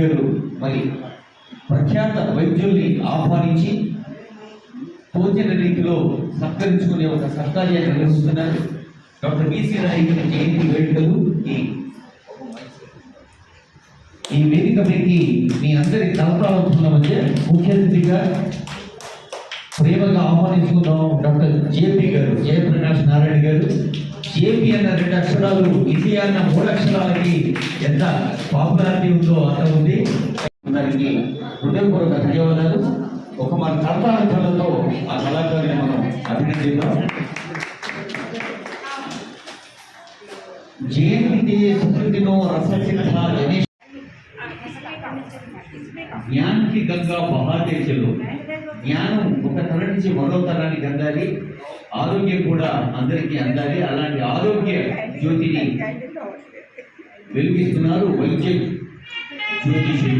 గారు మరి ప్రఖ్యాత వైద్యుల్ని ఆహ్వానించి తోచిన రీతిలో సత్కరించుకునే ఒక సత్కార్యాన్ని నిర్వహిస్తున్నారు. డాక్టర్ బిసి రాయి జయంతి వేడుకలు ఈ ఈ వేదిక పైకి మీ అందరి తలపాలవుతున్న మధ్య ముఖ్య అతిథిగా ప్రేమగా ఆహ్వానించుకుందాం డాక్టర్ జేపీ గారు జయప్రకాష్ నారాయణ గారు. ఏపీ అన్న రెండు అక్షరాలు ఇండియా అన్న మూడు అక్షరాలకి ఎంత పాపులారిటీ ఉందో అంత ఉంది. దానికి హృదయపూర్వక ధన్యవాదాలు. ఒక మన కర్తాలతో ఆ కళాకారుని మనం అభినందిద్దాం. జయంతి సుకృతిలో రసచిత్ర గణేష్. జ్ఞానికి గంగా బహాతే చెలు జ్ఞానం ఒక తర నుంచి మరో తరానికి అందాలి ఆరోగ్యం కూడా అందరికీ అందాలి. అలాంటి ఆరోగ్య జ్యోతిని వెలిగిస్తున్నారు వైద్య జ్యోతిషులు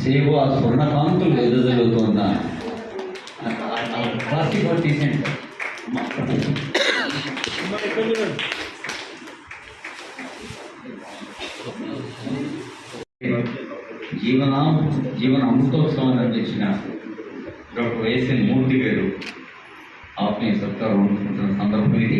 సేవ స్వర్ణకాంతులు ఎదుగుతున్న ప్లాస్టిక్ ఒకటి తీసేయండి జీవన జీవన అమృతోత్సవాన్ని అందించిన డాక్టర్ వైఎస్ఎన్ మూర్తి గారు ఆత్మీయ సత్కారం అందుకుంటున్న సందర్భం ఇది.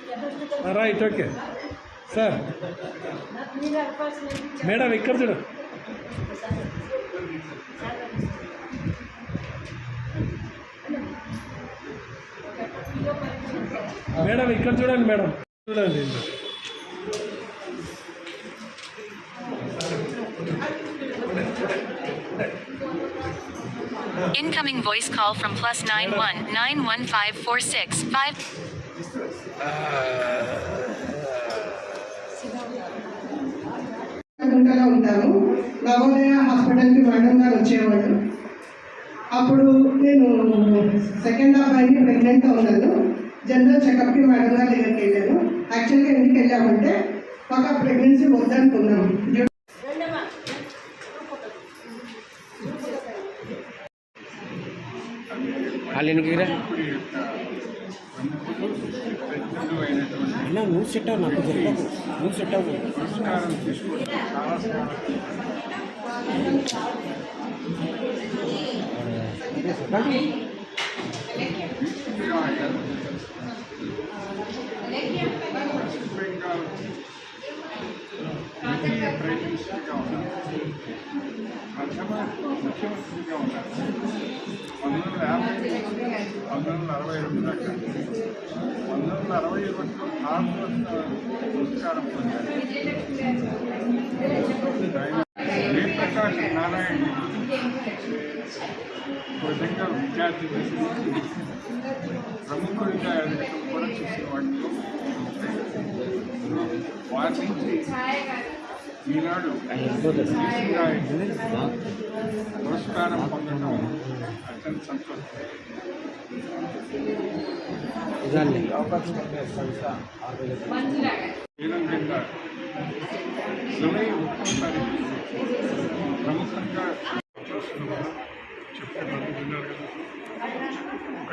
రైట్ ఓకే సార్ మేడం ఇక్కడ చూడు మేడం ఇక్కడ చూడండి మేడం చూడండి Incoming voice call from plus nine one nine one five four six five. గుంటలో ఉంటాను నవోదయ హాస్పిటల్కి మేడం గారు వచ్చేవాళ్ళు. అప్పుడు నేను సెకండ్ అబ్బాయిని ప్రెగ్నెంట్గా ఉన్నాను జనరల్ చెకప్కి మేడం గారి దగ్గరికి వెళ్ళాను యాక్చువల్గా ఎందుకు వెళ్ళామంటే ఒక ప్రెగ్నెన్సీ వద్దనుకున్నాం. అన్నా నువ్వు సెట్ అవ్వు నాకు చెప్పకు నువ్వు సెట్ అవ్వు ముఖ్యమంత్రిగా ఉన్నారు పంతొమ్మిది వందల యాభై పంతొమ్మిది వందల అరవై రెండు దాకా పంతొమ్మిది వందల అరవై ఒకటిలో భారతరత్న పురస్కారం పొందారు జయప్రకాష్ నారాయణ విధంగా విద్యార్థి దశ నుంచి ప్రముఖుడిగా ఎదగడం కూడా చూసిన వాటిలో వారి నుంచి ఈనాడు పురస్కారం పొందడం అత్యంత సంతోషం. జూలై ఒకటో తారీఖు ప్రముఖంగా చెప్పేటప్పుడు విన్నారు కదా ఒక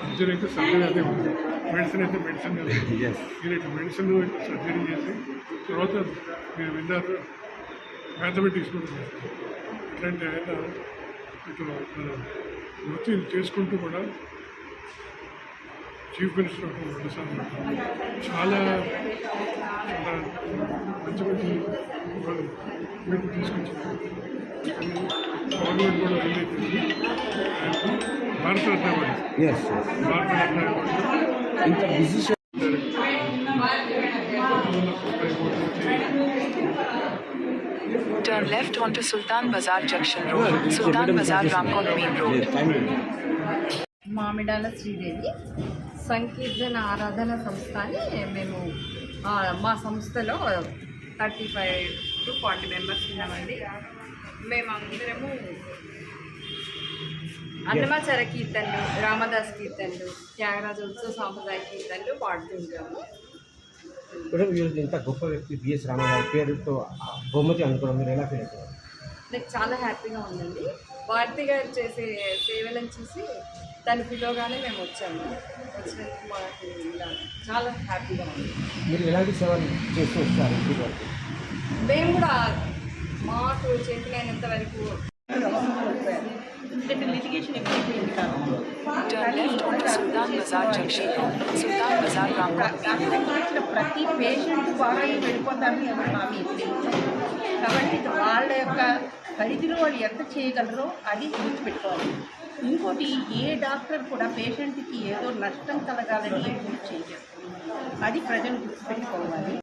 సర్జరీ అయితే సర్జరీ అదే ఉంది మెడిసిన్ అయితే మెడిసిన్ అదే ఉంది. మీరు ఇట్లా మెడిసిన్ సర్జరీ చేసి తర్వాత మీరు విన్నారు. మ్యాథమెటిక్స్ కూడా చేస్తారు. ఇట్లాంటి ఆయన ఇట్లా మన వృత్తి చేసుకుంటూ కూడా చీఫ్ మినిస్టర్ రెండుసార్లు చాలా చాలా మంచి మంచి వాళ్ళు మీకు తీసుకొచ్చారు. గవర్నమెంట్ కూడా Bharat Ratna award yes Bharat Ratna award ఇంత busy Turn left onto Sultan Bazar Junction Road, Sultan Bazar Ramkot Main Road. Mamidala Sridevi సంకీర్తన ఆరాధన సంస్థ అని మేము మా సంస్థలో thirty five to forty members ఉన్నామండి. మేము అందరము అన్నమాచార కీర్తనలు రామదాస్ కీర్తనలు త్యాగరాజ ఉత్సవ సాంప్రదాయ కీర్తనలు పాడుతుంటాము మేడం ఈరోజు ఇంత గొప్ప వ్యక్తి బిఎస్ రామారావు పేరుతో బహుమతి అనుకోవడం మీరు ఎలా ఫీల్ అవుతారు నాకు చాలా హ్యాపీగా ఉందండి భారతి గారు చేసే సేవలను చూసి దాన్ని పిలవగానే మేము వచ్చాము వచ్చినందుకు మాకు ఇలా చాలా హ్యాపీగా ఉంది మీరు ఎలాంటి సేవలు చేస్తూ వస్తారు మేము కూడా మాకు చేతులైనంత వరకు ప్రతి పేషెంట్ బాగా వెళ్ళిపోతారని ఎవరు హామీ కాబట్టి వాళ్ళ యొక్క పరిధిలో వాళ్ళు ఎంత చేయగలరో అది గుర్తుపెట్టుకోవాలి. ఇంకోటి ఏ డాక్టర్ కూడా పేషెంట్కి ఏదో నష్టం కలగాలని చేయలేదు అది ప్రజలు గుర్తుపెట్టుకోవాలి.